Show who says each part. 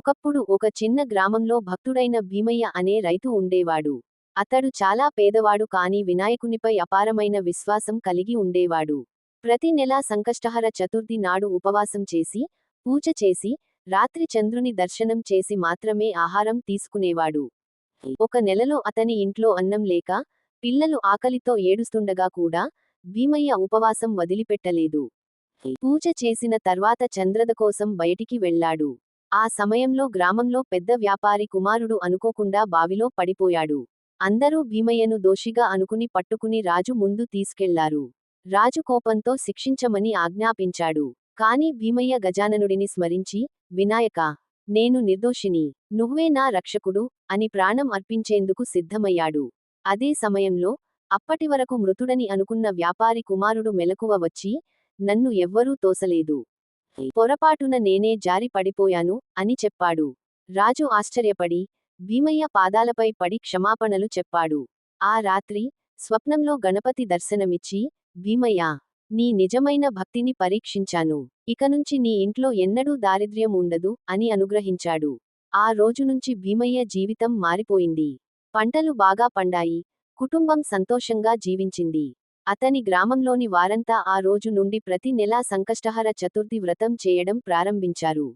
Speaker 1: ఒకప్పుడు ఒక చిన్న గ్రామంలో భక్తుడైన భీమయ్య అనే రైతు ఉండేవాడు. అతడు చాలా పేదవాడు కాని వినాయకునిపై అపారమైన విశ్వాసం కలిగి ఉండేవాడు. ప్రతి నెలా సంకష్టహర చతుర్థి నాడు ఉపవాసం చేసి పూజ చేసి రాత్రి చంద్రుని దర్శనం చేసి మాత్రమే ఆహారం తీసుకునేవాడు. ఒక నెలలో అతని ఇంట్లో అన్నం లేక పిల్లలు ఆకలితో ఏడుస్తుండగా కూడా భీమయ్య ఉపవాసం వదిలిపెట్టలేదు. పూజ చేసిన తర్వాత చంద్రద కోసం బయటికి వెళ్ళాడు. ఆ సమయంలో గ్రామంలో పెద్ద వ్యాపారి కుమారుడు అనుకోకుండా బావిలో పడిపోయాడు. అందరూ భీమయ్యను దోషిగా అనుకుని పట్టుకుని రాజు ముందు తీసుకెళ్ళారు. రాజు కోపంతో శిక్షించమని ఆజ్ఞాపించాడు. కాని భీమయ్య గజాననుడిని స్మరించి వినాయకా నేను నిర్దోషిని. నువ్వే నా రక్షకుడు అని ప్రాణం అర్పించేందుకు సిద్ధమయ్యాడు. అదే సమయంలో అప్పటివరకు మృతుడని అనుకున్న వ్యాపారి కుమారుడు మెలకువ వచ్చి నన్ను ఎవ్వరూ తోసలేదు. పొరపాటున నేనే జారి పడిపోయాను అని చెప్పాడు. రాజు ఆశ్చర్యపడి భీమయ్య పాదాలపై పడి క్షమాపణలు చెప్పాడు. ఆ రాత్రి స్వప్నంలో గణపతి దర్శనమిచ్చి భీమయ్య నీ నిజమైన భక్తిని పరీక్షించాను. ఇకనుంచి నీ ఇంట్లో ఎన్నడూ దారిద్ర్యం ఉండదు అని అనుగ్రహించాడు. ఆ రోజునుంచి భీమయ్య జీవితం మారిపోయింది. పంటలు బాగా పండాయి. కుటుంబం సంతోషంగా జీవించింది. అతని గ్రామంలోని వారంతా ఆ రోజు నుండి ప్రతి నెలా సంకష్టహర చతుర్థి వ్రతం చేయడం ప్రారంభించారు.